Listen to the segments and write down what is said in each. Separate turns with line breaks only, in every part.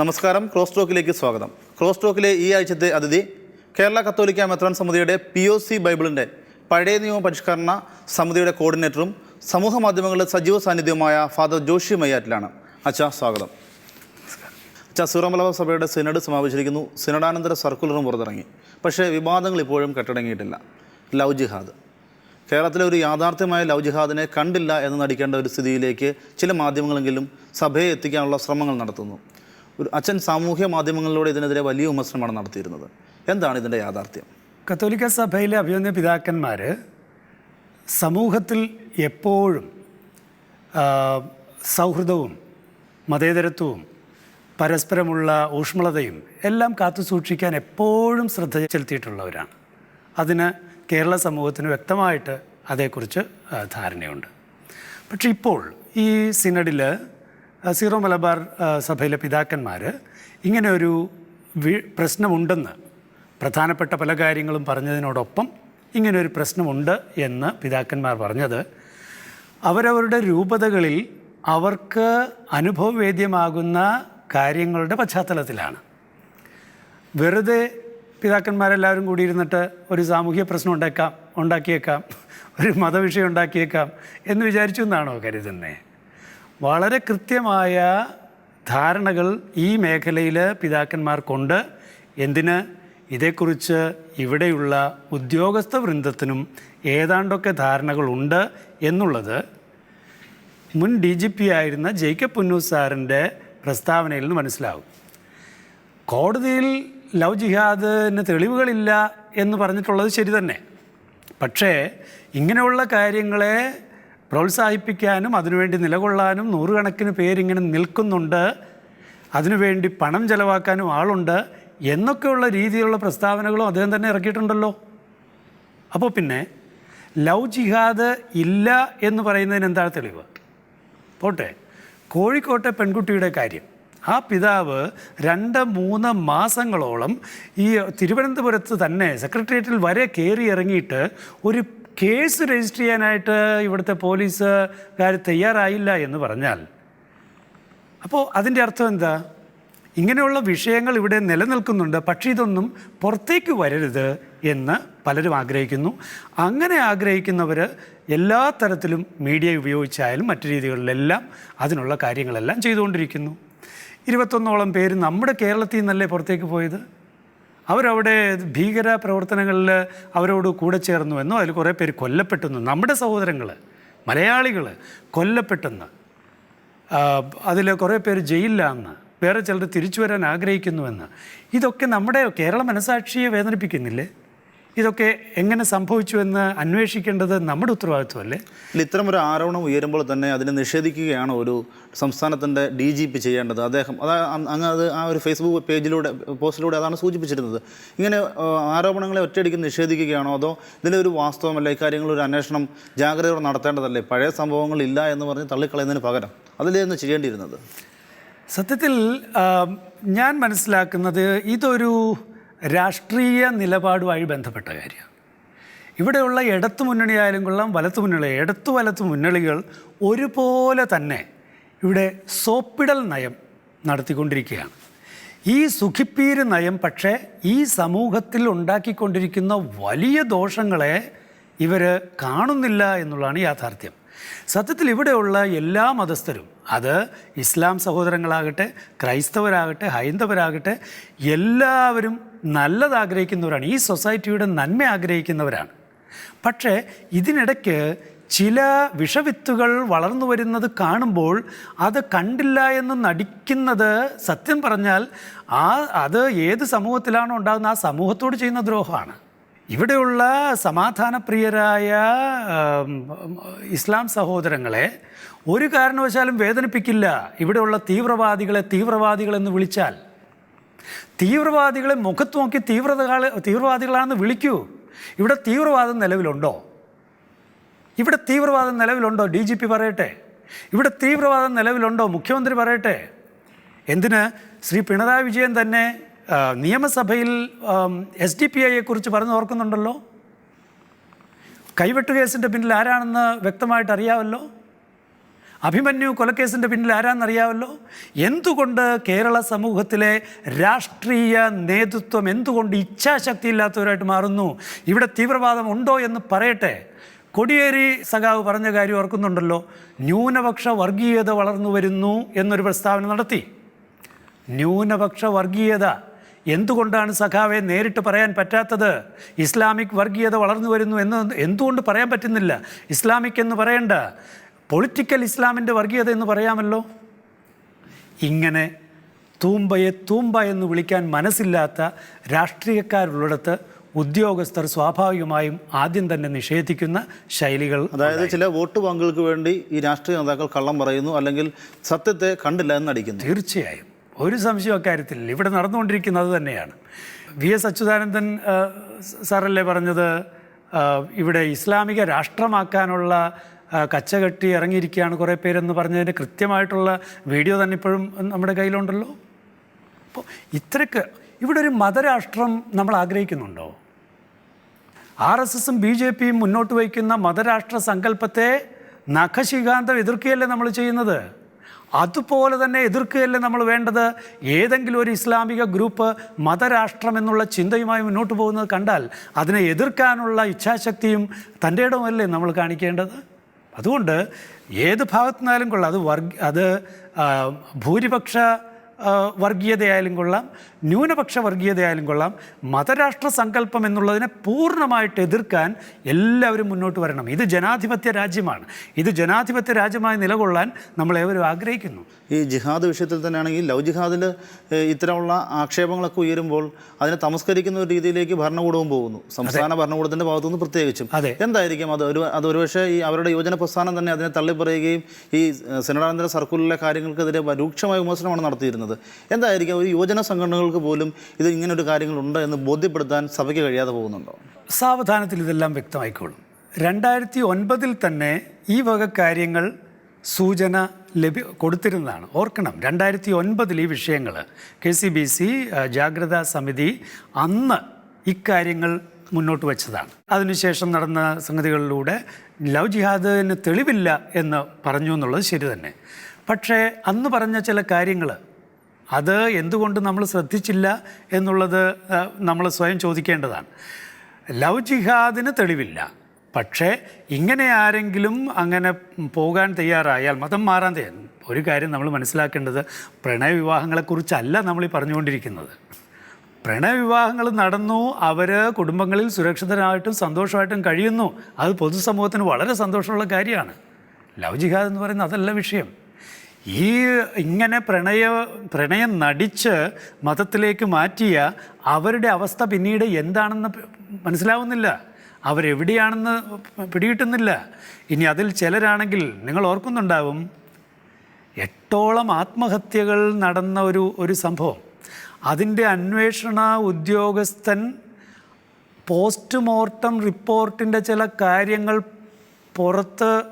നമസ്കാരം ക്രോസ് ടോക്കിലേക്ക് സ്വാഗതം. ക്രോസ് ടോക്കിലെ ഈ ആഴ്ചത്തെ അതിഥി കേരള കത്തോലിക്ക മെത്രാൻ സമിതിയുടെ പി ഒ സി ബൈബിളിന്റെ പഴയ നിയമ പരിഷ്കരണ സമിതിയുടെ കോർഡിനേറ്ററും സമൂഹ മാധ്യമങ്ങളുടെ സജീവ സാന്നിധ്യവുമായ ഫാദർ ജോഷി മയ്യാറ്റിലാണ്. അച്ഛാ സ്വാഗതം. അച്ഛാ സൂറമലബ സഭയുടെ സിനഡ് സമാപിച്ചിരിക്കുന്നു. സിനഡാനന്തര സർക്കുലറും പുറത്തിറങ്ങി. പക്ഷേ വിവാദങ്ങൾ ഇപ്പോഴും കെട്ടടങ്ങിയിട്ടില്ല. ലവ് ജിഹാദ്. കേരളത്തിലെ ഒരു യാഥാർത്ഥ്യമായ ലവ് ജിഹാദിനെ കണ്ടില്ല എന്ന് നടിക്കേണ്ട ഒരു സ്ഥിതിയിലേക്ക് ചില മാധ്യമങ്ങളെങ്കിലും സഭയെ എത്തിക്കാനുള്ള ശ്രമങ്ങൾ നടത്തുന്നു. ഒരു അച്ഛൻ സാമൂഹ്യ മാധ്യമങ്ങളിലൂടെ ഇതിനെതിരെ വലിയ വിമർശനമാണ് നടത്തിയിരുന്നത്. എന്താണ് ഇതിന്റെ യാഥാർത്ഥ്യം?
കത്തോലിക്ക സഭയിലെ അഭിനന്ദ പിതാക്കന്മാർ സമൂഹത്തിൽ എപ്പോഴും സൗഹൃദവും മതേതരത്വവും പരസ്പരമുള്ള ഊഷ്മളതയും എല്ലാം കാത്തു സൂക്ഷിക്കാൻ എപ്പോഴും ശ്രദ്ധ ചെലുത്തിയിട്ടുള്ളവരാണ്. അതിന് കേരള സമൂഹത്തിന് വ്യക്തമായിട്ട് അതേക്കുറിച്ച് ധാരണയുണ്ട്. പക്ഷേ ഇപ്പോൾ ഈ സിനഡിൽ സീറോ മലബാർ സഭയിലെ പിതാക്കന്മാർ ഇങ്ങനെ ഒരു പ്രശ്നമുണ്ടെന്ന് പ്രധാനപ്പെട്ട പല കാര്യങ്ങളും പറഞ്ഞതിനോടൊപ്പം ഇങ്ങനെ ഒരു പ്രശ്നമുണ്ട് എന്ന് പിതാക്കന്മാർ പറഞ്ഞത്. അവരവരുടെ രൂപതകളിൽ അവർക്ക് അനുഭവവേദ്യമാകുന്ന കാര്യങ്ങളുടെ പശ്ചാത്തലത്തിലാണ്. വെറുതെ പിതാക്കന്മാരെല്ലാവരും കൂടി ഇരുന്നിട്ട് ഒരു സാമൂഹ്യ പ്രശ്നം ഉണ്ടാക്കാം ഉണ്ടാക്കിയേക്കാം ഒരു മതവിഷയം ഉണ്ടാക്കിയേക്കാം എന്ന് വിചാരിച്ചു എന്നാണോ കരുതുന്നത് വളരെ കൃത്യമായ ധാരണകൾ ഈ മേഖലയിൽ പിതാക്കന്മാർക്കുണ്ട്. എന്തിന്? ഇതേക്കുറിച്ച് ഇവിടെയുള്ള ഉദ്യോഗസ്ഥ വൃന്ദത്തിനും ഏതാണ്ടൊക്കെ ധാരണകളുണ്ട് എന്നുള്ളത് മുൻ ഡി ജി പി ആയിരുന്ന ജേക്കബ് പുന്നൂസ് സാറിന്റെ പ്രസ്താവനയിൽ നിന്ന് മനസ്സിലാവും. കോടതിയിൽ ലവ് ജിഹാദിന് തെളിവുകളില്ല എന്ന് പറഞ്ഞിട്ടുള്ളത് ശരി തന്നെ. പക്ഷേ ഇങ്ങനെയുള്ള കാര്യങ്ങളെ പ്രോത്സാഹിപ്പിക്കാനും അതിനുവേണ്ടി നിലകൊള്ളാനും നൂറുകണക്കിന് പേരിങ്ങനെ നിൽക്കുന്നുണ്ട്. അതിനുവേണ്ടി പണം ചെലവാക്കാനും ആളുണ്ട്. എന്നൊക്കെയുള്ള രീതിയിലുള്ള പ്രസ്താവനകളും അദ്ദേഹം തന്നെ ഇറക്കിയിട്ടുണ്ടല്ലോ. അപ്പോൾ പിന്നെ ലവ് ജിഹാദ് ഇല്ല എന്ന് പറയുന്നതിന് എന്താണ് തെളിവ്? പോട്ടെ കോഴിക്കോട്ടെ പെൺകുട്ടിയുടെ കാര്യം. ആ പിതാവ് രണ്ട് മൂന്ന് മാസങ്ങളോളം ഈ തിരുവനന്തപുരത്ത് തന്നെ സെക്രട്ടേറിയറ്റിൽ വരെ കയറി ഇറങ്ങിയിട്ട് ഒരു കേസ് രജിസ്റ്റർ ചെയ്യാനായിട്ട് ഇവിടുത്തെ പോലീസുകാർ തയ്യാറായില്ല എന്ന് പറഞ്ഞാൽ അപ്പോൾ അതിന്റെ അർത്ഥം എന്താ? ഇങ്ങനെയുള്ള വിഷയങ്ങൾ ഇവിടെ നിലനിൽക്കുന്നുണ്ട് പക്ഷേ ഇതൊന്നും പുറത്തേക്ക് വരരുത് എന്ന് പലരും ആഗ്രഹിക്കുന്നു. അങ്ങനെ ആഗ്രഹിക്കുന്നവർ എല്ലാ തരത്തിലും മീഡിയ ഉപയോഗിച്ചായാലും മറ്റു രീതികളിലെല്ലാം അതിനുള്ള കാര്യങ്ങളെല്ലാം ചെയ്തുകൊണ്ടിരിക്കുന്നു. ഇരുപത്തൊന്നോളം പേര് നമ്മുടെ കേരളത്തിൽ നിന്നല്ലേ പുറത്തേക്ക് പോയത്? അവരവിടെ ഭീകര പ്രവർത്തനങ്ങളിൽ അവരോട് കൂടെ ചേർന്നു എന്നോ അതിൽ കുറേ പേര് കൊല്ലപ്പെട്ടെന്നു നമ്മുടെ സഹോദരങ്ങൾ മലയാളികൾ കൊല്ലപ്പെട്ടെന്ന്. അതിൽ കുറേ പേര് ജയിലിലാന്ന് വേറെ ചിലർ തിരിച്ചു വരാൻ ആഗ്രഹിക്കുന്നുവെന്ന്. ഇതൊക്കെ നമ്മുടെ കേരള മനസാക്ഷിയെ വേദനിപ്പിക്കുന്നില്ലേ? ഇതൊക്കെ എങ്ങനെ സംഭവിച്ചു എന്ന് അന്വേഷിക്കേണ്ടത് നമ്മുടെ ഉത്തരവാദിത്വമല്ലേ?
ഇല്ല, ഇത്തരം ഒരു ആരോപണം ഉയരുമ്പോൾ തന്നെ അതിനെ നിഷേധിക്കുകയാണ് ഒരു സംസ്ഥാനത്തിന്റെ ഡി ജി പി ചെയ്യേണ്ടത്. അദ്ദേഹം അത് അങ്ങ് അത് ആ ഒരു ഫേസ്ബുക്ക് പേജിലൂടെ പോസ്റ്റിലൂടെ അതാണ് സൂചിപ്പിച്ചിരുന്നത്. ഇങ്ങനെ ആരോപണങ്ങളെ ഒറ്റയടിക്ക് നിഷേധിക്കുകയാണോ അതോ ഇതിന്റെ ഒരു വാസ്തവമല്ല? ഇക്കാര്യങ്ങൾ ഒരു അന്വേഷണം ജാഗ്രതയോടെ നടത്തേണ്ടതല്ലേ? പഴയ സംഭവങ്ങൾ ഇല്ല എന്ന് പറഞ്ഞ് തള്ളിക്കളയുന്നതിന് പകരം അതിലേന്ന് ചെയ്യേണ്ടിയിരുന്നത്?
സത്യത്തിൽ ഞാൻ മനസ്സിലാക്കുന്നത് ഇതൊരു രാഷ്ട്രീയ നിലപാടുമായി ബന്ധപ്പെട്ട കാര്യം. ഇവിടെയുള്ള ഇടത്തു മുന്നണിയായാലും കൊള്ളാം വലത്തു മുന്നണി ഇടത്തു വലത്തു മുന്നണികൾ ഒരുപോലെ തന്നെ ഇവിടെ സോപ്പിടൽ നയം നടത്തിക്കൊണ്ടിരിക്കുകയാണ്. ഈ സുഖിപ്പീര് നയം പക്ഷേ ഈ സമൂഹത്തിൽ ഉണ്ടാക്കിക്കൊണ്ടിരിക്കുന്ന വലിയ ദോഷങ്ങളെ ഇവർ കാണുന്നില്ല എന്നുള്ളതാണ് യാഥാർത്ഥ്യം. സത്യത്തിൽ ഇവിടെയുള്ള എല്ലാ മതസ്ഥരും അത് ഇസ്ലാം സഹോദരങ്ങളാകട്ടെ ക്രൈസ്തവരാകട്ടെ ഹൈന്ദവരാകട്ടെ എല്ലാവരും നല്ലത് ആഗ്രഹിക്കുന്നവരാണ് ഈ സൊസൈറ്റിയുടെ നന്മ ആഗ്രഹിക്കുന്നവരാണ്. പക്ഷേ ഇതിനിടയ്ക്ക് ചില വിഷവിത്തുകൾ വളർന്നു വരുന്നത് കാണുമ്പോൾ അത് കണ്ടില്ല എന്ന് നടിക്കുന്നത് സത്യം പറഞ്ഞാൽ ആ അത് ഏത് സമൂഹത്തിലാണോ ഉണ്ടാകുന്ന ആ സമൂഹത്തോട് ചെയ്യുന്ന ദ്രോഹമാണ്. ഇവിടെയുള്ള സമാധാനപ്രിയരായ ഇസ്ലാം സഹോദരങ്ങളെ ഒരു കാരണവശാലും വേദനിപ്പിക്കില്ല. ഇവിടെയുള്ള തീവ്രവാദികളെ തീവ്രവാദികളെന്ന് വിളിച്ചാൽ തീവ്രവാദികളെ മുഖത്ത് നോക്കി തീവ്രത തീവ്രവാദികളാണെന്ന് വിളിക്കൂ. ഇവിടെ തീവ്രവാദം നിലവിലുണ്ടോ? ഇവിടെ തീവ്രവാദം നിലവിലുണ്ടോ? ഡി ജി പി പറയട്ടെ. ഇവിടെ തീവ്രവാദം നിലവിലുണ്ടോ? മുഖ്യമന്ത്രി പറയട്ടെ. എന്തിന്? ശ്രീ പിണറായി വിജയൻ തന്നെ നിയമസഭയിൽ എസ് ഡി പി ഐയെക്കുറിച്ച് പറഞ്ഞു ഓർക്കുന്നുണ്ടല്ലോ? കൈവെട്ട് കേസിന്റെ പിന്നിൽ ആരാണെന്ന് വ്യക്തമായിട്ട് അറിയാമല്ലോ? അഭിമന്യു കൊലക്കേസിന്റെ പിന്നിൽ ആരാന്നറിയാമല്ലോ? എന്തുകൊണ്ട് കേരള സമൂഹത്തിലെ രാഷ്ട്രീയ നേതൃത്വം എന്തുകൊണ്ട് ഇച്ഛാശക്തി ഇല്ലാത്തവരായിട്ട് മാറുന്നു? ഇവിടെ തീവ്രവാദം ഉണ്ടോ എന്ന് പറയട്ടെ. കൊടിയേരി സഖാവ് പറഞ്ഞ കാര്യം ഓർക്കുന്നുണ്ടല്ലോ. ന്യൂനപക്ഷ വർഗീയത വളർന്നു വരുന്നു എന്നൊരു പ്രസ്താവന നടത്തി. ന്യൂനപക്ഷ വർഗീയത. എന്തുകൊണ്ടാണ് സഖാവെ നേരിട്ട് പറയാൻ പറ്റാത്തത്? ഇസ്ലാമിക് വർഗീയത വളർന്നു വരുന്നു എന്ന് എന്തുകൊണ്ട് പറയാൻ പറ്റുന്നില്ല? ഇസ്ലാമിക് എന്ന് പറയണ്ട. പൊളിറ്റിക്കൽ ഇസ്ലാമിന്റെ വർഗീയത എന്ന് പറയാമല്ലോ? ഇങ്ങനെ തൂമ്പയെ തൂമ്പ എന്ന് വിളിക്കാൻ മനസ്സില്ലാത്ത രാഷ്ട്രീയക്കാരുള്ളിടത്ത് ഉദ്യോഗസ്ഥർ സ്വാഭാവികമായും ആദ്യം തന്നെ നിഷേധിക്കുന്ന ശൈലികൾ
അതായത് ചില വോട്ട് ബാങ്കുകൾക്ക് വേണ്ടി ഈ രാഷ്ട്രീയ നേതാക്കൾ കള്ളം പറയുന്നു അല്ലെങ്കിൽ സത്യത്തെ കണ്ടില്ല എന്ന് നടിക്കുന്നു.
തീർച്ചയായും. ഒരു സംശയം അക്കാര്യത്തിലില്ല ഇവിടെ നടന്നുകൊണ്ടിരിക്കുന്നത് തന്നെയാണ്. വി എസ് അച്യുതാനന്ദൻ സാറല്ലേ പറഞ്ഞത്? ഇവിടെ ഇസ്ലാമിക രാഷ്ട്രമാക്കാനുള്ള കച്ചകെട്ടി ഇറങ്ങിയിരിക്കുകയാണ് കുറേ പേരെന്ന് പറഞ്ഞതിന്റെ കൃത്യമായിട്ടുള്ള വീഡിയോ തന്നെ ഇപ്പോഴും നമ്മുടെ കയ്യിലുണ്ടല്ലോ? അപ്പോൾ ഇത്രയ്ക്ക് ഇവിടെ ഒരു മതരാഷ്ട്രം നമ്മൾ ആഗ്രഹിക്കുന്നുണ്ടോ? ആർ എസ് എസും ബി ജെ പിയും മുന്നോട്ട് വയ്ക്കുന്ന മതരാഷ്ട്ര സങ്കല്പത്തെ നഖശികാന്തം എതിർക്കുകയല്ലേ നമ്മൾ ചെയ്യുന്നത്? അതുപോലെ തന്നെ എതിർക്കുകയല്ലേ നമ്മൾ വേണ്ടത്? ഏതെങ്കിലും ഒരു ഇസ്ലാമിക ഗ്രൂപ്പ് മതരാഷ്ട്രം എന്നുള്ള ചിന്തയുമായി മുന്നോട്ട് പോകുന്നത് കണ്ടാൽ അതിനെ എതിർക്കാനുള്ള ഇച്ഛാശക്തിയും തന്റെ ഇടമല്ലേ നമ്മൾ കാണിക്കേണ്ടത്? അതുകൊണ്ട് ഏത് ഭാഗത്തുനിന്നാലും കൊള്ളാം. അത് വർഗ അത് ഭൂരിപക്ഷ വർഗീയതയായാലും കൊള്ളാം. ന്യൂനപക്ഷ വർഗീയതയായാലും കൊള്ളാം. മതരാഷ്ട്ര സങ്കല്പം എന്നുള്ളതിനെ പൂർണമായിട്ട് എതിർക്കാൻ എല്ലാവരും മുന്നോട്ട് വരണം. ഇത് ജനാധിപത്യ രാജ്യമാണ്. ഇത് ജനാധിപത്യ രാജ്യമായി നിലകൊള്ളാൻ നമ്മളേവരും ആഗ്രഹിക്കുന്നു.
ഈ ജിഹാദ് വിഷയത്തിൽ തന്നെയാണെങ്കിൽ ലവ് ജിഹാദിൽ ഇത്തരമുള്ള ആക്ഷേപങ്ങളൊക്കെ ഉയരുമ്പോൾ അതിനെ തമസ്കരിക്കുന്ന ഒരു രീതിയിലേക്ക് ഭരണകൂടവും പോകുന്നു. സംസ്ഥാന ഭരണകൂടത്തിന്റെ ഭാഗത്തുനിന്ന് പ്രത്യേകിച്ചും. എന്തായിരിക്കും അത്? ഒരു അത് ഒരുപക്ഷെ ഈ അവരുടെ യുവജന പ്രസ്ഥാനം തന്നെ അതിനെ തള്ളിപ്പറയുകയും ഈ സെനഡാനന്തര സർക്കുലറിലെ കാര്യങ്ങൾക്കെതിരെ രൂക്ഷമായ വിമർശനമാണ് നടത്തിയിരുന്നത്. എന്തായിരിക്കും? ഒരു യുവജന സംഘടനകൾക്ക് പോലും ഇത് ഇങ്ങനൊരു കാര്യങ്ങളുണ്ട് എന്ന് ബോധ്യപ്പെടുത്താൻ സഭയ്ക്ക് കഴിയാതെ പോകുന്നുണ്ടോ?
സാവധാനത്തിൽ ഇതെല്ലാം വ്യക്തമായിക്കോളും. രണ്ടായിരത്തി ഒൻപതിൽ തന്നെ ഈ വക കാര്യങ്ങൾ സൂചന ലഭ്യ കൊടുത്തിരുന്നതാണ്. ഓർക്കണം രണ്ടായിരത്തി ഒൻപതിൽ ഈ വിഷയങ്ങൾ കെ സി ബി സി ജാഗ്രതാ സമിതി അന്ന് ഇക്കാര്യങ്ങൾ മുന്നോട്ട് വച്ചതാണ്. അതിനുശേഷം നടന്ന സംഗതികളിലൂടെ ലവ് ജിഹാദിന് തെളിവില്ല എന്ന് പറഞ്ഞു എന്നുള്ളത് ശരി തന്നെ. പക്ഷേ അന്ന് പറഞ്ഞ ചില കാര്യങ്ങൾ അത് എന്തുകൊണ്ട് നമ്മൾ ശ്രദ്ധിച്ചില്ല എന്നുള്ളത് നമ്മൾ സ്വയം ചോദിക്കേണ്ടതാണ്. ലവ് ജിഹാദിന് തെളിവില്ല. പക്ഷേ ഇങ്ങനെ ആരെങ്കിലും അങ്ങനെ പോകാൻ തയ്യാറായാൽ മതം മാറാൻ തയ്യാർ ഒരു കാര്യം നമ്മൾ മനസ്സിലാക്കേണ്ടത് പ്രണയവിവാഹങ്ങളെക്കുറിച്ചല്ല നമ്മൾ ഈ പറഞ്ഞുകൊണ്ടിരിക്കുന്നത്. പ്രണയവിവാഹങ്ങൾ നടന്നു അവർ കുടുംബങ്ങളിൽ സുരക്ഷിതരായിട്ടും സന്തോഷമായിട്ടും കഴിയുന്നു. അത് പൊതുസമൂഹത്തിന് വളരെ സന്തോഷമുള്ള കാര്യമാണ്. ലവ് ജിഹാദ് എന്ന് പറയുന്നത് അതല്ല വിഷയം. ഈ ഇങ്ങനെ പ്രണയ പ്രണയം നടിച്ച് മതത്തിലേക്ക് മാറ്റിയ അവരുടെ അവസ്ഥ പിന്നീട് എന്താണെന്ന് മനസ്സിലാവുന്നില്ല. അവരെവിടെയാണെന്ന് പിടികിട്ടുന്നില്ല. ഇനി അതിൽ ചിലരാണെങ്കിൽ നിങ്ങൾ ഓർക്കുന്നുണ്ടാവും എട്ടോളം ആത്മഹത്യകൾ നടന്ന ഒരു ഒരു സംഭവം. അതിന്റെ അന്വേഷണ ഉദ്യോഗസ്ഥൻ പോസ്റ്റ്മോർട്ടം റിപ്പോർട്ടിന്റെ ചില കാര്യങ്ങൾ പുറത്ത്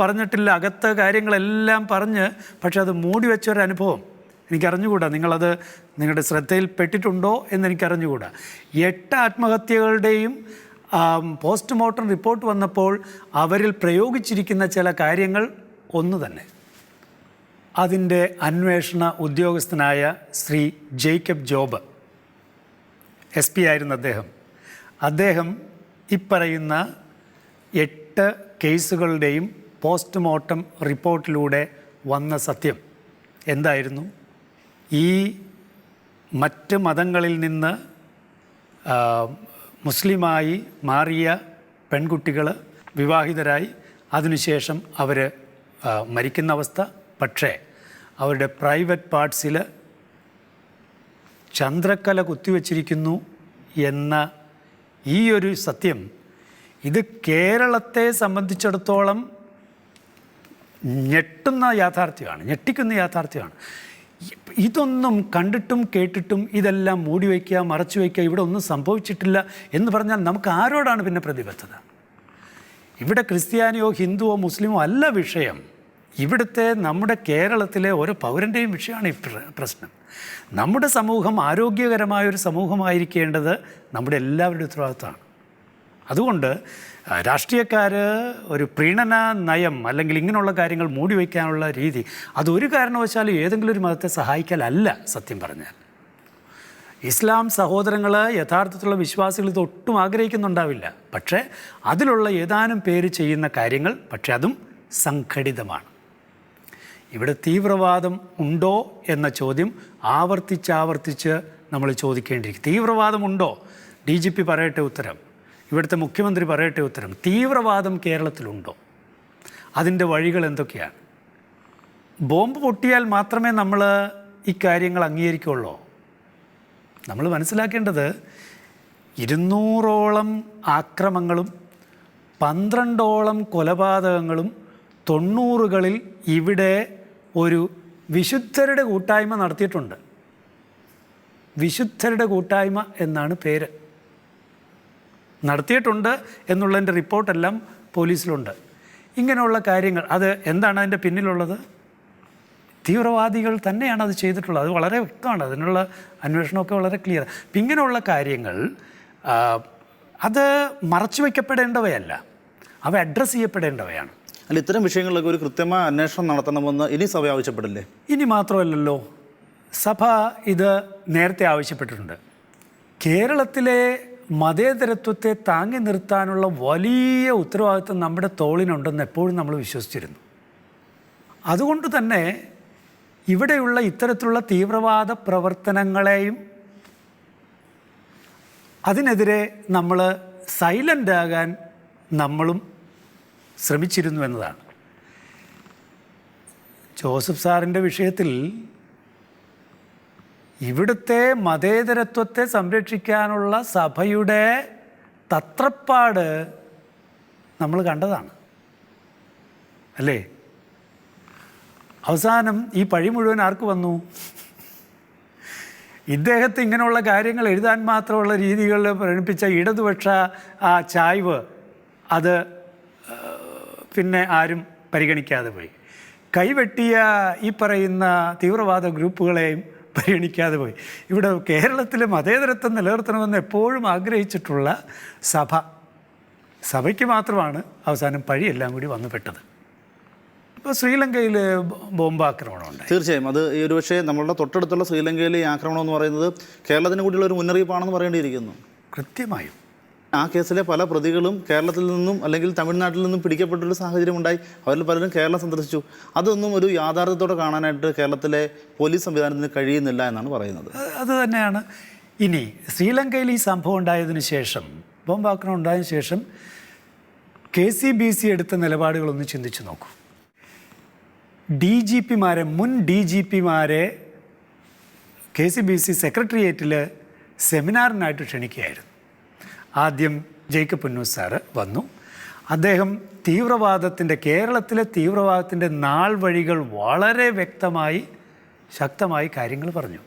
പറഞ്ഞിട്ടില്ല. അകത്ത് കാര്യങ്ങളെല്ലാം പറഞ്ഞ് പക്ഷെ അത് മൂടി വെച്ചൊരനുഭവം എനിക്കറിഞ്ഞുകൂടാ? നിങ്ങളത് നിങ്ങളുടെ ശ്രദ്ധയിൽ പെട്ടിട്ടുണ്ടോ എന്ന് എനിക്കറിഞ്ഞുകൂടാ. എട്ട് ആത്മഹത്യകളുടെയും പോസ്റ്റ്മോർട്ടം റിപ്പോർട്ട് വന്നപ്പോൾ അവരിൽ പ്രയോഗിച്ചിരിക്കുന്ന ചില കാര്യങ്ങൾ ഒന്ന് തന്നെ. അതിന്റെ അന്വേഷണ ഉദ്യോഗസ്ഥനായ ശ്രീ ജേക്കബ് ജോബ് എസ് പി ആയിരുന്നു അദ്ദേഹം. അദ്ദേഹം ഇപ്പറയുന്ന എട്ട് കേസുകളുടെയും പോസ്റ്റ്മോർട്ടം റിപ്പോർട്ടിലൂടെ വന്ന സത്യം എന്തായിരുന്നു? ഈ മറ്റ് മതങ്ങളിൽ നിന്ന് മുസ്ലിമായി മാറിയ പെൺകുട്ടികൾ വിവാഹിതരായി. അതിനുശേഷം അവർ മരിക്കുന്ന അവസ്ഥ. പക്ഷേ അവരുടെ പ്രൈവറ്റ് പാർട്സിൽ ചന്ദ്രക്കല കുത്തിവെച്ചിരിക്കുന്നു എന്ന ഈ ഒരു സത്യം ഇത് കേരളത്തെ സംബന്ധിച്ചിടത്തോളം ഞെട്ടുന്ന യാഥാർത്ഥ്യമാണ് ഞെട്ടിക്കുന്ന യാഥാർത്ഥ്യമാണ്. ഇതൊന്നും കണ്ടിട്ടും കേട്ടിട്ടും ഇതെല്ലാം മൂടി വയ്ക്കുക മറച്ചു വയ്ക്കുക ഇവിടെ ഒന്നും സംഭവിച്ചിട്ടില്ല എന്ന് പറഞ്ഞാൽ നമുക്ക് ആരോടാണ് പിന്നെ പ്രതിബദ്ധത? ഇവിടെ ക്രിസ്ത്യാനിയോ ഹിന്ദുവോ മുസ്ലിമോ അല്ല വിഷയം. ഇവിടുത്തെ നമ്മുടെ കേരളത്തിലെ ഓരോ പൗരന്റെയും വിഷയമാണ് ഈ പ്രശ്നം. നമ്മുടെ സമൂഹം ആരോഗ്യകരമായ ഒരു സമൂഹമായിരിക്കേണ്ടത് നമ്മുടെ എല്ലാവരുടെ ഉത്തരവാദിത്തമാണ്. അതുകൊണ്ട് രാഷ്ട്രീയക്കാർ ഒരു പ്രീണന നയം അല്ലെങ്കിൽ ഇങ്ങനെയുള്ള കാര്യങ്ങൾ മൂടി വയ്ക്കാനുള്ള രീതി അതൊരു കാരണവശാലും ഏതെങ്കിലും ഒരു മതത്തെ സഹായിക്കലല്ല സത്യം പറഞ്ഞാൽ. ഇസ്ലാം സഹോദരങ്ങൾ യഥാർത്ഥത്തിലുള്ള വിശ്വാസികൾ ഇത് ഒട്ടും ആഗ്രഹിക്കുന്നുണ്ടാവില്ല. പക്ഷേ അതിലുള്ള ഏതാനും പേര് ചെയ്യുന്ന കാര്യങ്ങൾ പക്ഷേ അതും സംഘടിതമാണ്. ഇവിടെ തീവ്രവാദം ഉണ്ടോ എന്ന ചോദ്യം ആവർത്തിച്ചാവർത്തിച്ച് നമ്മൾ ചോദിക്കേണ്ടിയിരിക്കും തീവ്രവാദമുണ്ടോ ഡി ജി പി പറയട്ടെ ഉത്തരം. ഇവിടുത്തെ മുഖ്യമന്ത്രി പറയട്ടെ ഉത്തരം. തീവ്രവാദം കേരളത്തിലുണ്ടോ? അതിന്റെ വഴികൾ എന്തൊക്കെയാണ്? ബോംബ് പൊട്ടിയാൽ മാത്രമേ നമ്മൾ ഇക്കാര്യങ്ങൾ അംഗീകരിക്കുള്ളൂ. നമ്മൾ മനസ്സിലാക്കേണ്ടത് ഇരുന്നൂറോളം ആക്രമങ്ങളും പന്ത്രണ്ടോളം കൊലപാതകങ്ങളും തൊണ്ണൂറുകളിൽ ഇവിടെ ഒരു വിശുദ്ധരുടെ കൂട്ടായ്മ നടത്തിയിട്ടുണ്ട്. വിശുദ്ധരുടെ കൂട്ടായ്മ എന്നാണ് പേര്. നടത്തിയിട്ടുണ്ട് എന്നുള്ളതിന്റെ റിപ്പോർട്ടെല്ലാം പോലീസിലുണ്ട്. ഇങ്ങനെയുള്ള കാര്യങ്ങൾ അത് എന്താണ് അതിന്റെ പിന്നിലുള്ളത്? തീവ്രവാദികൾ തന്നെയാണ് അത് ചെയ്തിട്ടുള്ളത്. അത് വളരെ വ്യക്തമാണ്. അതിനുള്ള അന്വേഷണമൊക്കെ വളരെ ക്ലിയർ അപ്പം ഇങ്ങനെയുള്ള കാര്യങ്ങൾ അത് മറച്ചു വയ്ക്കപ്പെടേണ്ടവയല്ല അവ അഡ്രസ്സ് ചെയ്യപ്പെടേണ്ടവയാണ്.
അല്ല ഇത്തരം വിഷയങ്ങളിലൊക്കെ ഒരു കൃത്യമായ അന്വേഷണം നടത്തണമെന്ന് ഇനി സഭ ആവശ്യപ്പെടില്ലേ?
ഇനി മാത്രമല്ലല്ലോ. സഭ ഇത് നേരത്തെ ആവശ്യപ്പെട്ടിട്ടുണ്ട്. കേരളത്തിലെ മതേതരത്വത്തെ താങ്ങി നിർത്താനുള്ള വലിയ ഉത്തരവാദിത്വം നമ്മുടെ തോളിനുണ്ടെന്ന് എപ്പോഴും നമ്മൾ വിശ്വസിച്ചിരുന്നു. അതുകൊണ്ട് തന്നെ ഇവിടെയുള്ള ഇത്തരത്തിലുള്ള തീവ്രവാദ പ്രവർത്തനങ്ങളെയും അതിനെതിരെ നമ്മൾ സൈലന്റ് ആകാൻ നമ്മളും ശ്രമിച്ചിരുന്നു എന്നതാണ്. ജോസഫ് സാറിന്റെ വിഷയത്തിൽ ഇവിടുത്തെ മതേതരത്വത്തെ സംരക്ഷിക്കാനുള്ള സഭയുടെ തത്രപ്പാട് നമ്മൾ കണ്ടതാണ്. അല്ലേ? അവസാനം ഈ പഴി മുഴുവൻ ആർക്ക് വന്നു? ഇദ്ദേഹത്തെ ഇങ്ങനെയുള്ള കാര്യങ്ങൾ എഴുതാൻ മാത്രമുള്ള രീതികളിൽ പ്രകടിപ്പിച്ച ഇടതുപക്ഷ ആ ചായ്വ് അത് പിന്നെ ആരും പരിഗണിക്കാതെ പോയി. കൈവെട്ടിയ ഈ പറയുന്ന തീവ്രവാദ ഗ്രൂപ്പുകളെയും പരിഗണിക്കാതെ പോയി. ഇവിടെ കേരളത്തിലെ മതേതരത്വം നിലനിർത്തണമെന്ന് എപ്പോഴും ആഗ്രഹിച്ചിട്ടുള്ള സഭ. സഭയ്ക്ക് മാത്രമാണ് അവസാനം പഴിയെല്ലാം കൂടി വന്നുപെട്ടത് ഇപ്പോൾ ശ്രീലങ്കയിൽ ബോംബാക്രമണം
തീർച്ചയായും. അത് ഈ ഒരു പക്ഷേ നമ്മളുടെ തൊട്ടടുത്തുള്ള ശ്രീലങ്കയിലെ ഈ ആക്രമണം എന്ന് പറയുന്നത് കേരളത്തിന് കൂടിയുള്ള ഒരു മുന്നറിയിപ്പാണെന്ന് പറയേണ്ടിയിരിക്കുന്നു.
കൃത്യമായും.
ആ കേസിലെ പല പ്രതികളും കേരളത്തിൽ നിന്നും അല്ലെങ്കിൽ തമിഴ്നാട്ടിൽ നിന്നും പിടിക്കപ്പെട്ടൊരു സാഹചര്യം ഉണ്ടായി. അവരിൽ പലരും കേരളം സന്ദർശിച്ചു. അതൊന്നും ഒരു യാഥാർത്ഥ്യത്തോടെ കാണാനായിട്ട് കേരളത്തിലെ പോലീസ് സംവിധാനത്തിന് കഴിയുന്നില്ല എന്നാണ് പറയുന്നത്.
അത് തന്നെയാണ്. ഇനി ശ്രീലങ്കയിൽ ഈ സംഭവം ഉണ്ടായതിന് ശേഷം ബോംബാക്രമണം ഉണ്ടായതിനു ശേഷം കെ സി ബി സി എടുത്ത നിലപാടുകളൊന്ന് ചിന്തിച്ചു നോക്കൂ. ഡി ജി പിമാരെ മുൻ ഡി ജി പിമാരെ കെ സി ബി സി സെക്രട്ടേറിയറ്റിൽ സെമിനാറിനായിട്ട് ക്ഷണിക്കുകയായിരുന്നു. ആദ്യം ജേക്കബ് പുന്നൂസ് സാറ് വന്നു. അദ്ദേഹം തീവ്രവാദത്തിന്റെ കേരളത്തിലെ തീവ്രവാദത്തിന്റെ നാൾ വഴികൾ വളരെ വ്യക്തമായി ശക്തമായി കാര്യങ്ങൾ പറഞ്ഞു.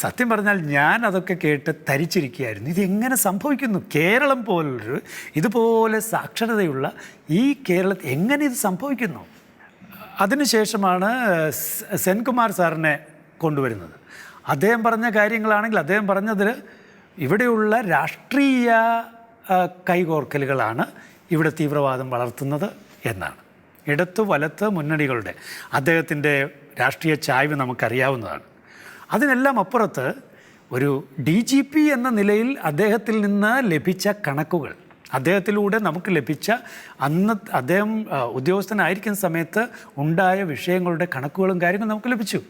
സത്യം പറഞ്ഞാൽ ഞാൻ അതൊക്കെ കേട്ട് തരിച്ചിരിക്കുകയായിരുന്നു. ഇതെങ്ങനെ സംഭവിക്കുന്നു? കേരളം പോലൊരു ഇതുപോലെ സാക്ഷരതയുള്ള ഈ കേരളത്തിൽ എങ്ങനെ ഇത് സംഭവിക്കുന്നു? അതിനുശേഷമാണ് സെൻകുമാർ സാറിനെ കൊണ്ടുവരുന്നത്. അദ്ദേഹം പറഞ്ഞ കാര്യങ്ങളാണെങ്കിൽ അദ്ദേഹം പറഞ്ഞതിൽ ഇവിടെയുള്ള രാഷ്ട്രീയ കൈകോർക്കലുകളാണ് ഇവിടെ തീവ്രവാദം വളർത്തുന്നത് എന്നാണ്. ഇടത്ത് വലത്ത് മുന്നണികളുടെ അദ്ദേഹത്തിന്റെ രാഷ്ട്രീയ ചായ്വ് നമുക്കറിയാവുന്നതാണ്. അതിനെല്ലാം അപ്പുറത്ത് ഒരു ഡി ജി പി എന്ന നിലയിൽ അദ്ദേഹത്തിൽ നിന്ന് ലഭിച്ച കണക്കുകൾ അദ്ദേഹത്തിലൂടെ നമുക്ക് ലഭിച്ച അന്ന് അദ്ദേഹം ഉദ്യോഗസ്ഥനായിരിക്കുന്ന സമയത്ത് ഉണ്ടായ വിഷയങ്ങളുടെ കണക്കുകളും കാര്യങ്ങളും നമുക്ക് ലഭിച്ചു.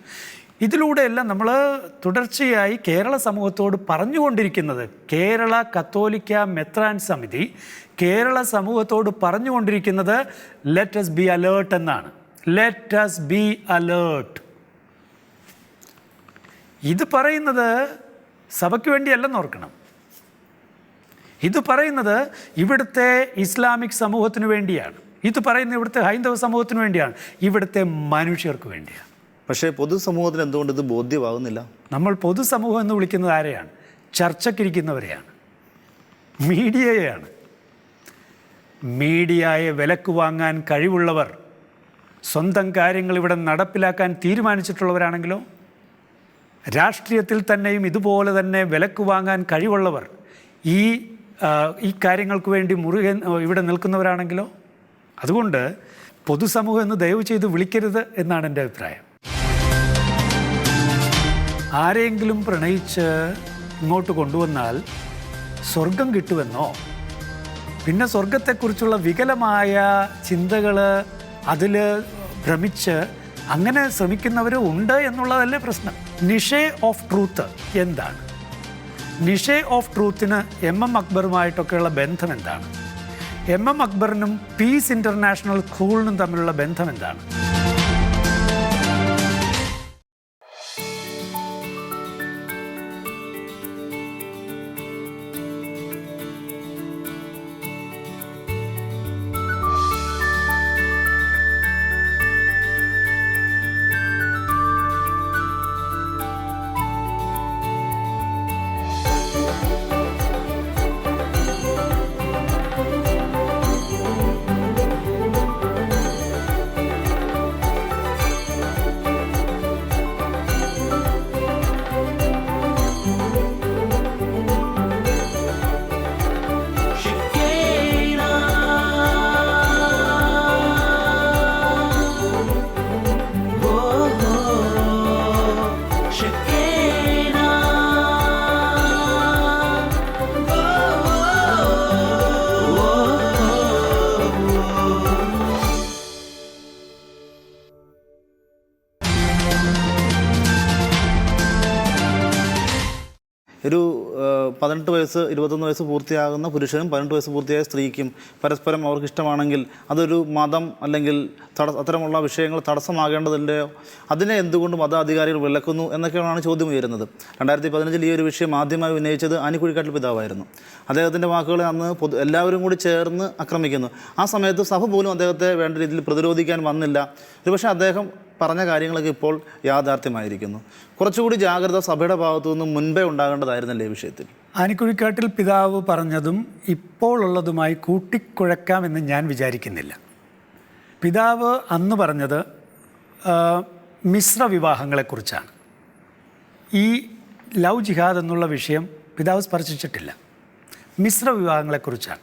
ഇതിലൂടെയെല്ലാം നമ്മൾ തുടർച്ചയായി കേരള സമൂഹത്തോട് പറഞ്ഞുകൊണ്ടിരിക്കുന്നത് കേരള കത്തോലിക്ക മെത്രാൻ സമിതി കേരള സമൂഹത്തോട് പറഞ്ഞുകൊണ്ടിരിക്കുന്നത് ലെറ്റ് us ബി അലേർട്ട് എന്നാണ്. ലെറ്റ് us ബി അലേർട്ട് ഇത് പറയുന്നത് സഭയ്ക്ക് വേണ്ടിയല്ലെന്ന് ഓർക്കണം. ഇത് പറയുന്നത് ഇവിടുത്തെ ഇസ്ലാമിക് സമൂഹത്തിന് വേണ്ടിയാണ്. ഇത് പറയുന്നത് ഇവിടുത്തെ ഹൈന്ദവ സമൂഹത്തിന് വേണ്ടിയാണ്. ഇവിടുത്തെ മനുഷ്യർക്ക് വേണ്ടിയാണ്.
പക്ഷേ പൊതുസമൂഹത്തിന് എന്തുകൊണ്ട് ഇത് ബോധ്യമാകുന്നില്ല?
നമ്മൾ പൊതുസമൂഹം എന്ന് വിളിക്കുന്നത് ആരെയാണ്? ചർച്ചക്കിരിക്കുന്നവരെയാണ്. മീഡിയയെയാണ്. മീഡിയയെ വിലക്ക് വാങ്ങാൻ കഴിവുള്ളവർ സ്വന്തം കാര്യങ്ങൾ ഇവിടെ നടപ്പിലാക്കാൻ തീരുമാനിച്ചിട്ടുള്ളവരാണെങ്കിലോ? രാഷ്ട്രീയത്തിൽ തന്നെയും ഇതുപോലെ തന്നെ വിലക്ക് വാങ്ങാൻ കഴിവുള്ളവർ ഈ ഈ കാര്യങ്ങൾക്ക് വേണ്ടി മുറുകെ ഇവിടെ നിൽക്കുന്നവരാണെങ്കിലോ? അതുകൊണ്ട് പൊതുസമൂഹം എന്ന് ദയവ് ചെയ്ത് വിളിക്കരുത് എന്നാണ് എന്റെ അഭിപ്രായം. ആരെങ്കിലും പ്രണയിച്ച് ഇങ്ങോട്ട് കൊണ്ടുവന്നാൽ സ്വർഗം കിട്ടുമെന്നോ? പിന്നെ സ്വർഗത്തെക്കുറിച്ചുള്ള വികലമായ ചിന്തകൾ അതിൽ ഭ്രമിച്ച് അങ്ങനെ ശ്രമിക്കുന്നവർ ഉണ്ട് എന്നുള്ളതല്ലേ പ്രശ്നം. നിഷേ ഓഫ് ട്രൂത്ത് എന്താണ്? നിഷേ ഓഫ് ട്രൂത്തിന് എം എം അക്ബറുമായിട്ടൊക്കെയുള്ള ബന്ധം എന്താണ്? എം എം അക്ബറിനും പീസ് ഇന്റർനാഷണൽ സ്കൂളിനും തമ്മിലുള്ള ബന്ധം എന്താണ്?
പതിനെട്ട് വയസ്സ് ഇരുപത്തൊന്ന് വയസ്സ് പൂർത്തിയാകുന്ന പുരുഷനും പതിനെട്ട് വയസ്സ് പൂർത്തിയായ സ്ത്രീക്കും പരസ്പരം അവർക്ക് ഇഷ്ടമാണെങ്കിൽ അതൊരു മതം അല്ലെങ്കിൽ തട അത്തരമുള്ള വിഷയങ്ങൾ തടസ്സമാകേണ്ടതില്ലയോ? അതിനെ എന്തുകൊണ്ട് മത അധികാരികൾ വിലക്കുന്നു എന്നൊക്കെയാണ് ചോദ്യം ഉയരുന്നത്. രണ്ടായിരത്തി പതിനഞ്ചിൽ ഈ ഒരു വിഷയം ആദ്യമായി ഉന്നയിച്ചത് ആനിക്കുഴിക്കാട്ടിൽ പിതാവായിരുന്നു. അദ്ദേഹത്തിന്റെ വാക്കുകളെ അന്ന് പൊതു എല്ലാവരും കൂടി ചേർന്ന് ആക്രമിക്കുന്നു. ആ സമയത്ത് സഭ പോലും അദ്ദേഹത്തെ വേണ്ട രീതിയിൽ പ്രതിരോധിക്കാൻ വന്നില്ല. ഒരുപക്ഷെ അദ്ദേഹം പറഞ്ഞ കാര്യങ്ങളൊക്കെ ഇപ്പോൾ യാഥാർത്ഥ്യമായിരിക്കുന്നു. കുറച്ചുകൂടി ജാഗ്രത സഭയുടെ ഭാഗത്തു നിന്നും മുൻപേ ഉണ്ടാകേണ്ടതായിരുന്നല്ലേ ഈ വിഷയത്തിൽ?
ആനിക്കുഴിക്കാട്ടിൽ പിതാവ് പറഞ്ഞതും ഇപ്പോൾ ഉള്ളതുമായി കൂട്ടിക്കുഴക്കാമെന്ന് ഞാൻ വിചാരിക്കുന്നില്ല. പിതാവ് അന്ന് പറഞ്ഞത് മിശ്ര വിവാഹങ്ങളെക്കുറിച്ചാണ്. ഈ ലവ് ജിഹാദ് എന്നുള്ള വിഷയം പിതാവ് സ്പർശിച്ചിട്ടില്ല. മിശ്ര വിവാഹങ്ങളെക്കുറിച്ചാണ്.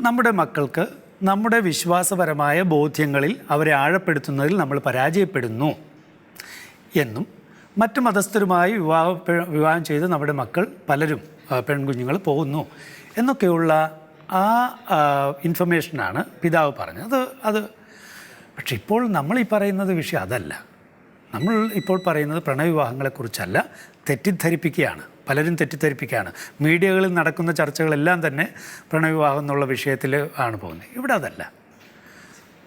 നമ്മുടെ മക്കൾക്ക് നമ്മുടെ വിശ്വാസപരമായ ബോധ്യങ്ങളിൽ അവരെ ആഴപ്പെടുത്തുന്നതിൽ നമ്മൾ പരാജയപ്പെടുന്നു എന്നും മറ്റു മതസ്ഥരുമായി വിവാഹ വിവാഹം ചെയ്ത് നമ്മുടെ മക്കൾ പലരും പെൺകുഞ്ഞുങ്ങൾ പോകുന്നു എന്നൊക്കെയുള്ള ആ ഇൻഫർമേഷനാണ് പിതാവ് പറഞ്ഞത്. അത് അത് പക്ഷെ ഇപ്പോൾ നമ്മൾ ഈ പറയുന്നത് വിഷയം അതല്ല. നമ്മൾ ഇപ്പോൾ പറയുന്നത് പ്രണയവിവാഹങ്ങളെക്കുറിച്ചല്ല തെറ്റിദ്ധരിപ്പിക്കുകയാണ്. പലരും തെറ്റിദ്ധരിപ്പിക്കുകയാണ്. മീഡിയകളിൽ നടക്കുന്ന ചർച്ചകളെല്ലാം തന്നെ പ്രണയവിവാഹം എന്നുള്ള വിഷയത്തിൽ ആണ് പോകുന്നത്. ഇവിടെ അതല്ല.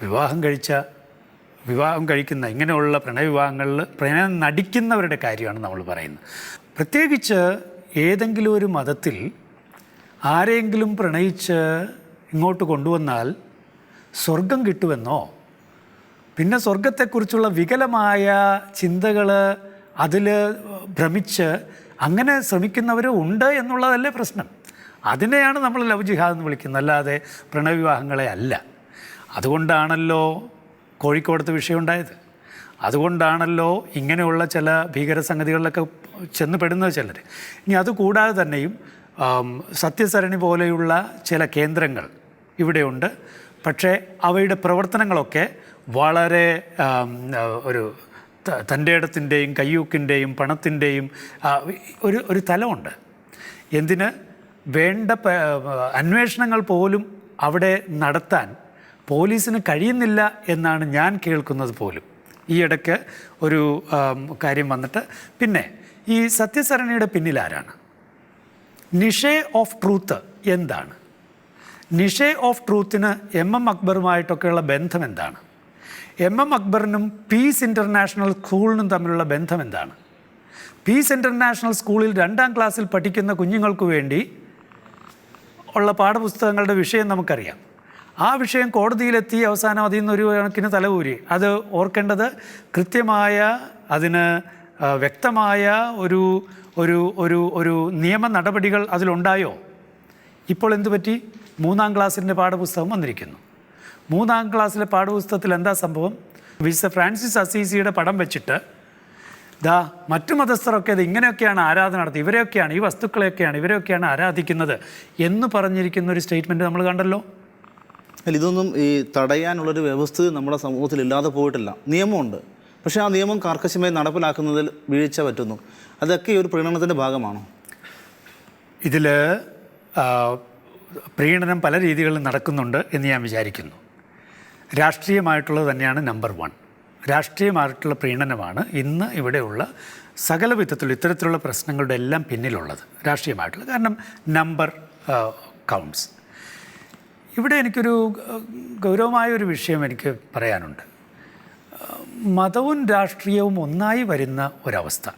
വിവാഹം കഴിച്ച വിവാഹം കഴിക്കുന്ന ഇങ്ങനെയുള്ള പ്രണയവിവാഹങ്ങളിൽ പ്രണയം നടിക്കുന്നവരുടെ കാര്യമാണ് നമ്മൾ പറയുന്നത്. പ്രത്യേകിച്ച് ഏതെങ്കിലും ഒരു മതത്തിൽ ആരെയെങ്കിലും പ്രണയിച്ച് ഇങ്ങോട്ട് കൊണ്ടുവന്നാൽ സ്വർഗം കിട്ടുമെന്നോ? പിന്നെ സ്വർഗത്തെക്കുറിച്ചുള്ള വികലമായ ചിന്തകൾ അതിൽ ഭ്രമിച്ച് അങ്ങനെ ശ്രമിക്കുന്നവർ ഉണ്ട് എന്നുള്ളതല്ലേ പ്രശ്നം. അതിനെയാണ് നമ്മൾ ലവ് ജിഹാദ് എന്ന് വിളിക്കുന്നത് അല്ലാതെ പ്രണയവിവാഹങ്ങളെ അല്ല. അതുകൊണ്ടാണല്ലോ കോഴിക്കോടത്ത് വിഷയം ഉണ്ടായത്. അതുകൊണ്ടാണല്ലോ ഇങ്ങനെയുള്ള ചില ഭീകര സംഗതികളിലൊക്കെ ചെന്നുപെടുന്നത് ചിലർ ഇനി അതുകൂടാതെ തന്നെയും സത്യസരണി പോലെയുള്ള ചില കേന്ദ്രങ്ങൾ ഇവിടെയുണ്ട്. പക്ഷേ അവയുടെ പ്രവർത്തനങ്ങളൊക്കെ വളരെ ഒരു തന്റെ ഇടത്തിന്റെയും കയ്യൂക്കിന്റെയും പണത്തിന്റെയും ഒരു ഒരു തലമുണ്ട്. എന്തിന്? വേണ്ട അന്വേഷണങ്ങൾ പോലും അവിടെ നടത്താൻ പോലീസിന് കഴിയുന്നില്ല എന്നാണ് ഞാൻ കേൾക്കുന്നത് പോലും. ഈ ഇടയ്ക്ക് ഒരു കാര്യം വന്നിട്ട്. പിന്നെ ഈ സത്യസരണിയുടെ പിന്നിൽ ആരാണ്? നിഷേ ഓഫ് ട്രൂത്ത് എന്താണ്? നിഷേ ഓഫ് ട്രൂത്തിന് എം എം അക്ബറുമായിട്ടൊക്കെയുള്ള ബന്ധം എന്താണ്? എം എം അക്ബറിനും പീസ് ഇന്റർനാഷണൽ സ്കൂളിനും തമ്മിലുള്ള ബന്ധം എന്താണ്? പീസ് ഇന്റർനാഷണൽ സ്കൂളിൽ രണ്ടാം ക്ലാസ്സിൽ പഠിക്കുന്ന കുഞ്ഞുങ്ങൾക്ക് വേണ്ടി ഉള്ള പാഠപുസ്തകങ്ങളുടെ വിഷയം നമുക്കറിയാം. ആ വിഷയം കോടതിയിലെത്തി അവസാനം അതിൽ നിന്നൊരു കണക്കിന് തലകൂരി. അത് ഓർക്കേണ്ടത് കൃത്യമായ അതിന് വ്യക്തമായ ഒരു ഒരു ഒരു ഒരു നിയമ നടപടികൾ അതിലുണ്ടായോ? ഇപ്പോൾ എന്തു പറ്റി? മൂന്നാം ക്ലാസ്സിന്റെ പാഠപുസ്തകം വന്നിരിക്കുന്നു. മൂന്നാം ക്ലാസ്സിലെ പാഠപുസ്തകത്തിൽ എന്താ സംഭവം? വിശ ഫ്രാൻസിസ് അസീസിയുടെ പടം വെച്ചിട്ട് ദാ മറ്റു മതസ്ഥരൊക്കെ ഇത് ഇങ്ങനെയൊക്കെയാണ് ആരാധന നടത്തി ഇവരെയൊക്കെയാണ് ഈ വസ്തുക്കളെയൊക്കെയാണ് ഇവരെയൊക്കെയാണ് ആരാധിക്കുന്നത് എന്ന് പറഞ്ഞിരിക്കുന്ന ഒരു സ്റ്റേറ്റ്മെന്റ് നമ്മൾ കണ്ടല്ലോ.
അല്ല ഇതൊന്നും ഈ തടയാനുള്ളൊരു വ്യവസ്ഥ നമ്മുടെ സമൂഹത്തിൽ ഇല്ലാതെ പോയിട്ടില്ല. നിയമമുണ്ട്. പക്ഷേ ആ നിയമം കർക്കശമായി നടപ്പിലാക്കുന്നതിൽ വീഴ്ച പറ്റുന്നു. അതൊക്കെ ഒരു പ്രീണനത്തിന്റെ ഭാഗമാണോ?
ഇതിൽ പ്രീണനം പല രീതികളിൽ നടക്കുന്നുണ്ട് എന്ന് ഞാൻ വിചാരിക്കുന്നു. രാഷ്ട്രീയമായിട്ടുള്ളത് തന്നെയാണ് നമ്പർ വൺ. രാഷ്ട്രീയമായിട്ടുള്ള പ്രീണനമാണ് ഇന്ന് ഇവിടെയുള്ള സകല വിധത്തിലുള്ള ഇത്തരത്തിലുള്ള പ്രശ്നങ്ങളുടെ എല്ലാം പിന്നിലുള്ളത്. രാഷ്ട്രീയമായിട്ടുള്ളത് കാരണം നമ്പർ കൗണ്ട്സ് ഇവിടെ എനിക്കൊരു ഗൗരവമായ ഒരു വിഷയം എനിക്ക് പറയാനുണ്ട്. മതവും രാഷ്ട്രീയവും ഒന്നായി വരുന്ന ഒരവസ്ഥ.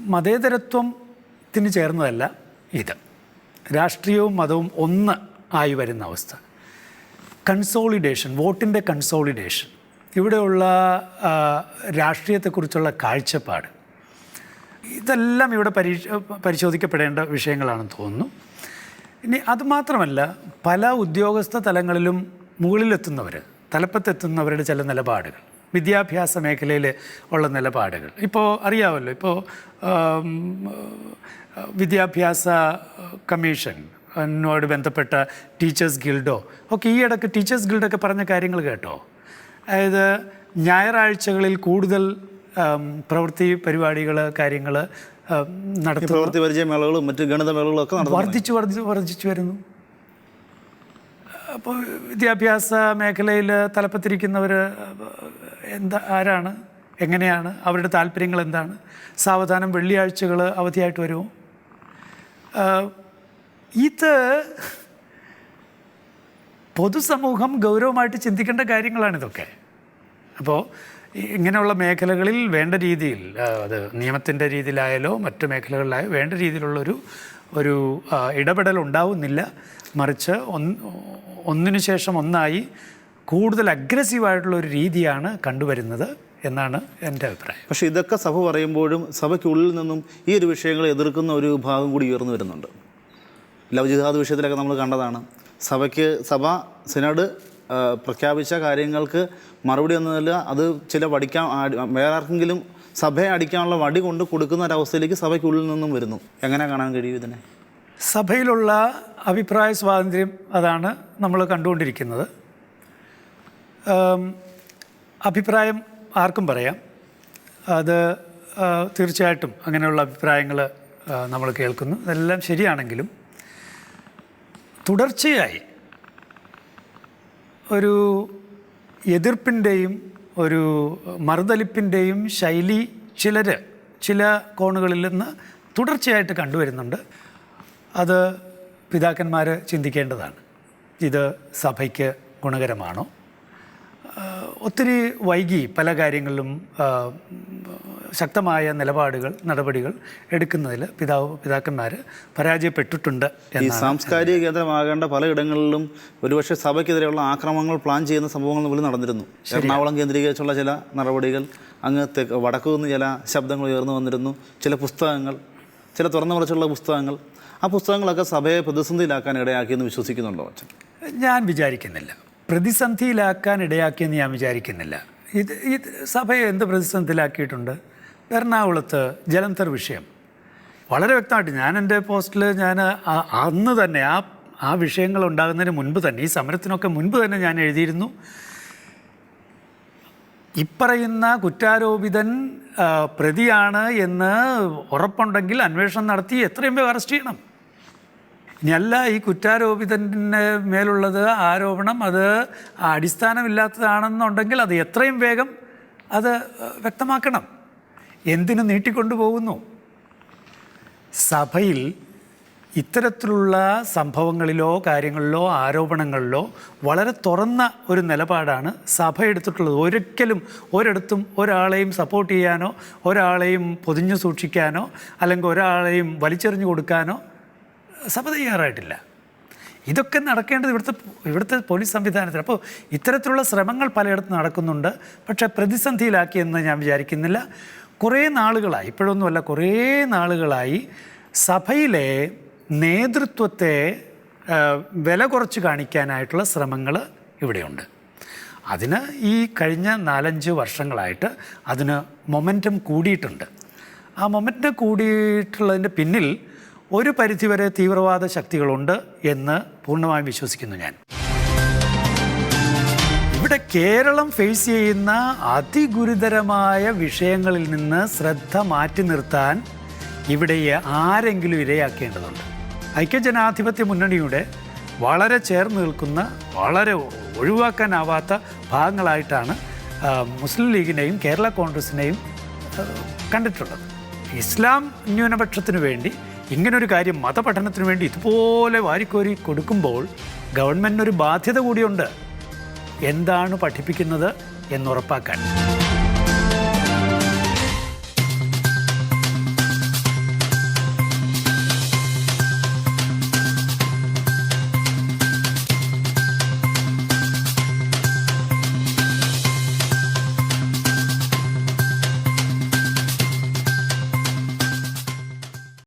മതേതരത്വത്തിന് ചേർന്നതല്ല ഇത്. രാഷ്ട്രീയവും മതവും ഒന്ന് ആയി വരുന്ന അവസ്ഥ. കൺസോളിഡേഷൻ വോട്ടിന്റെ കൺസോളിഡേഷൻ. ഇവിടെയുള്ള രാഷ്ട്രീയത്തെക്കുറിച്ചുള്ള കാഴ്ചപ്പാട്. ഇതെല്ലാം ഇവിടെ പരിശോധിക്കപ്പെടേണ്ട വിഷയങ്ങളാണെന്ന് തോന്നുന്നു. ഇനി അതുമാത്രമല്ല പല ഉദ്യോഗസ്ഥ തലങ്ങളിലും മുകളിലെത്തുന്നവർ തലപ്പത്തെത്തുന്നവരുടെ ചില നിലപാടുകൾ വിദ്യാഭ്യാസ മേഖലയിൽ ഉള്ള നിലപാടുകൾ. ഇപ്പോൾ അറിയാമല്ലോ ഇപ്പോൾ വിദ്യാഭ്യാസ കമ്മീഷൻ എന്നോട് ബന്ധപ്പെട്ട ടീച്ചേഴ്സ് ഗിൽഡോ ഒക്കെ ഈ ഇടയ്ക്ക് ടീച്ചേഴ്സ് ഗിൽഡൊക്കെ പറഞ്ഞ കാര്യങ്ങൾ കേട്ടോ? അതായത് ഞായറാഴ്ചകളിൽ കൂടുതൽ പ്രവൃത്തി പരിപാടികൾ കാര്യങ്ങൾ നടത്തുന്നു
പ്രവൃത്തി പരിചയമേളകളും മറ്റ് ഗണിതമേളകളും ഒക്കെ
വർദ്ധിച്ചു വർദ്ധിച്ചു വർദ്ധിച്ചു വരുന്നു. അപ്പോൾ വിദ്യാഭ്യാസ മേഖലയിൽ തലപ്പത്തിരിക്കുന്നവർ എന്താ ആരാണ്? എങ്ങനെയാണ്? അവരുടെ താല്പര്യങ്ങൾ എന്താണ്? സാവധാനം വെള്ളിയാഴ്ചകൾ അവധിയായിട്ട് വരുമോ? ഇത് പൊതുസമൂഹം ഗൗരവമായിട്ട് ചിന്തിക്കേണ്ട കാര്യങ്ങളാണിതൊക്കെ അപ്പോൾ ഇങ്ങനെയുള്ള മേഖലകളിൽ വേണ്ട രീതിയിൽ അത് നിയമത്തിന്റെ രീതിയിലായാലോ മറ്റു മേഖലകളിലായോ വേണ്ട രീതിയിലുള്ളൊരു ഒരു ഇടപെടൽ ഉണ്ടാവുന്നില്ല. മറിച്ച് ഒന്ന് ഒന്നിനു ശേഷം ഒന്നായി കൂടുതൽ അഗ്രസീവായിട്ടുള്ള ഒരു രീതിയാണ് കണ്ടുവരുന്നത് എന്നാണ് എന്റെ അഭിപ്രായം.
പക്ഷേ ഇതൊക്കെ സഭ പറയുമ്പോഴും സഭയ്ക്കുള്ളിൽ നിന്നും ഈ ഒരു വിഷയങ്ങളെ എതിർക്കുന്ന ഒരു ഭാഗം കൂടി ഉയർന്നു വരുന്നുണ്ട്. ലവ് ജിഹാദ് വിഷയത്തിലൊക്കെ നമ്മൾ കണ്ടതാണ്. സഭയ്ക്ക് സഭ സിനഡ് പ്രഖ്യാപിച്ച കാര്യങ്ങൾക്ക് മറുപടി ഒന്നുമില്ല. അത് ചില വടിക്കാൻ വേറെ ആർക്കെങ്കിലും സഭയെ അടിക്കാനുള്ള വടി കൊണ്ട് കൊടുക്കുന്ന ഒരവസ്ഥയിലേക്ക് സഭയ്ക്കുള്ളിൽ നിന്നും വരുന്നു. എങ്ങനെ കാണാൻ കഴിയും ഇതിനെ?
സഭയിലുള്ള അഭിപ്രായ സ്വാതന്ത്ര്യം അതാണ് നമ്മൾ കണ്ടുകൊണ്ടിരിക്കുന്നത്. അഭിപ്രായം ആർക്കും പറയാം. അത് തീർച്ചയായിട്ടും അങ്ങനെയുള്ള അഭിപ്രായങ്ങൾ നമ്മൾ കേൾക്കുന്നു. ഇതെല്ലാം ശരിയാണെങ്കിലും തുടർച്ചയായി ഒരു എതിർപ്പിന്റെയും ഒരു മറുതലിപ്പിന്റെയും ശൈലി ചിലർ ചില കോണുകളിൽ നിന്ന് തുടർച്ചയായിട്ട് കണ്ടുവരുന്നുണ്ട്. അത് പിതാക്കന്മാർ ചിന്തിക്കേണ്ടതാണ്. ഇത് സഭയ്ക്ക് ഗുണകരമാണോ? ഒത്തിരി വൈകി പല കാര്യങ്ങളിലും ശക്തമായ നിലപാടുകൾ നടപടികൾ എടുക്കുന്നതിൽ പിതാവ് പിതാക്കന്മാർ പരാജയപ്പെട്ടിട്ടുണ്ട്
ഈ സാംസ്കാരിക കേന്ദ്രമാകേണ്ട പലയിടങ്ങളിലും ഒരുപക്ഷെ സഭയ്ക്കെതിരെയുള്ള ആക്രമണങ്ങൾ പ്ലാൻ ചെയ്യുന്ന സംഭവങ്ങൾ പോലും നടന്നിരുന്നു. എറണാകുളം കേന്ദ്രീകരിച്ചുള്ള ചില നടപടികൾ അങ്ങ് വടക്കു നിന്ന് ചില ശബ്ദങ്ങൾ ഉയർന്നു വന്നിരുന്നു. ചില പുസ്തകങ്ങൾ ചില തുറന്നു കുറച്ചുള്ള പുസ്തകങ്ങൾ. ആ പുസ്തകങ്ങളൊക്കെ സഭയെ പ്രതിസന്ധിയിലാക്കാൻ ഇടയാക്കിയെന്ന് വിശ്വസിക്കുന്നുണ്ടോ അച്ഛൻ?
ഞാൻ വിചാരിക്കുന്നില്ല. പ്രതിസന്ധിയിലാക്കാൻ ഇടയാക്കിയെന്ന് ഞാൻ വിചാരിക്കുന്നില്ല. ഇത് ഇത് സഭയെ എന്ത് പ്രതിസന്ധിയിലാക്കിയിട്ടുണ്ട്? എറണാകുളത്ത് ജലന്ധർ വിഷയം. വളരെ വ്യക്തമായിട്ട് ഞാൻ എന്റെ പോസ്റ്റിൽ ഞാൻ അന്ന് തന്നെ ആ ആ വിഷയങ്ങൾ ഉണ്ടാകുന്നതിന് മുൻപ് തന്നെ ഈ സമരത്തിനൊക്കെ മുൻപ് തന്നെ ഞാൻ എഴുതിയിരുന്നു. ഇപ്പറയുന്ന കുറ്റാരോപിതൻ പ്രതിയാണ് എന്ന് ഉറപ്പുണ്ടെങ്കിൽ അന്വേഷണം നടത്തി എത്രയും വേഗം അറസ്റ്റ് ചെയ്യണം. ഇനിയല്ല ഈ കുറ്റാരോപിതന്റെ മേലുള്ളത് ആരോപണം അത് അടിസ്ഥാനമില്ലാത്തതാണെന്നുണ്ടെങ്കിൽ അത് എത്രയും വേഗം അത് വ്യക്തമാക്കണം. എന്തിനു നീട്ടിക്കൊണ്ടു പോകുന്നു സഭയിൽ ഇത്തരത്തിലുള്ള സംഭവങ്ങളിലോ കാര്യങ്ങളിലോ ആരോപണങ്ങളിലോ വളരെ തുറന്ന ഒരു നിലപാടാണ് സഭ എടുത്തിട്ടുള്ളത്. ഒരിക്കലും ഒരിടത്തും ഒരാളെയും സപ്പോർട്ട് ചെയ്യാനോ ഒരാളെയും പൊതിഞ്ഞു സൂക്ഷിക്കാനോ അല്ലെങ്കിൽ ഒരാളെയും വലിച്ചെറിഞ്ഞു കൊടുക്കാനോ സഭ തയ്യാറായിട്ടില്ല ഇതൊക്കെ നടക്കേണ്ടത് ഇവിടുത്തെ ഇവിടുത്തെ പോലീസ് സംവിധാനത്തിൽ അപ്പോൾ ഇത്തരത്തിലുള്ള ശ്രമങ്ങൾ പലയിടത്തും നടക്കുന്നുണ്ട്. പക്ഷേ പ്രതിസന്ധിയിലാക്കിയെന്ന് ഞാൻ വിചാരിക്കുന്നില്ല. കുറേ നാളുകളായി ഇപ്പോഴൊന്നുമല്ല കുറേ നാളുകളായി സഭയിലെ നേതൃത്വത്തെ വില കുറച്ച് കാണിക്കാനായിട്ടുള്ള ശ്രമങ്ങൾ ഇവിടെയുണ്ട്. അതിന് ഈ കഴിഞ്ഞ നാലഞ്ച് വർഷങ്ങളായിട്ട് അതിന് മൊമെന്റം കൂടിയിട്ടുണ്ട്. ആ മൊമെന്റം കൂടിയിട്ടുള്ളതിന്റെ പിന്നിൽ ഒരു പരിധിവരെ തീവ്രവാദ ശക്തികളുണ്ട് എന്ന് പൂർണമായും വിശ്വസിക്കുന്നു ഞാൻ. ഇവിടെ കേരളം ഫേസ് ചെയ്യുന്ന അതിഗുരുതരമായ വിഷയങ്ങളിൽ നിന്ന് ശ്രദ്ധ മാറ്റി നിർത്താൻ ഇവിടെ ആരെങ്കിലും ഇരയാക്കേണ്ടതുണ്ട്. ഐക്യജനാധിപത്യ മുന്നണിയുടെ വളരെ ചേർന്ന് നിൽക്കുന്ന വളരെ ഒഴിവാക്കാനാവാത്ത ഭാഗങ്ങളായിട്ടാണ് മുസ്ലിം ലീഗിനെയും കേരള കോൺഗ്രസിനെയും കണ്ടിട്ടുള്ളത്. ഇസ്ലാം ന്യൂനപക്ഷത്തിനു വേണ്ടി ഇങ്ങനൊരു കാര്യം മതപഠനത്തിന് വേണ്ടി ഇതുപോലെ വാരിക്കോരി കൊടുക്കുമ്പോൾ ഗവൺമെന്റിനൊരു ബാധ്യത കൂടിയുണ്ട്. എന്താണ് പഠിപ്പിക്കുന്നത് എന്നുറപ്പാക്കാൻ.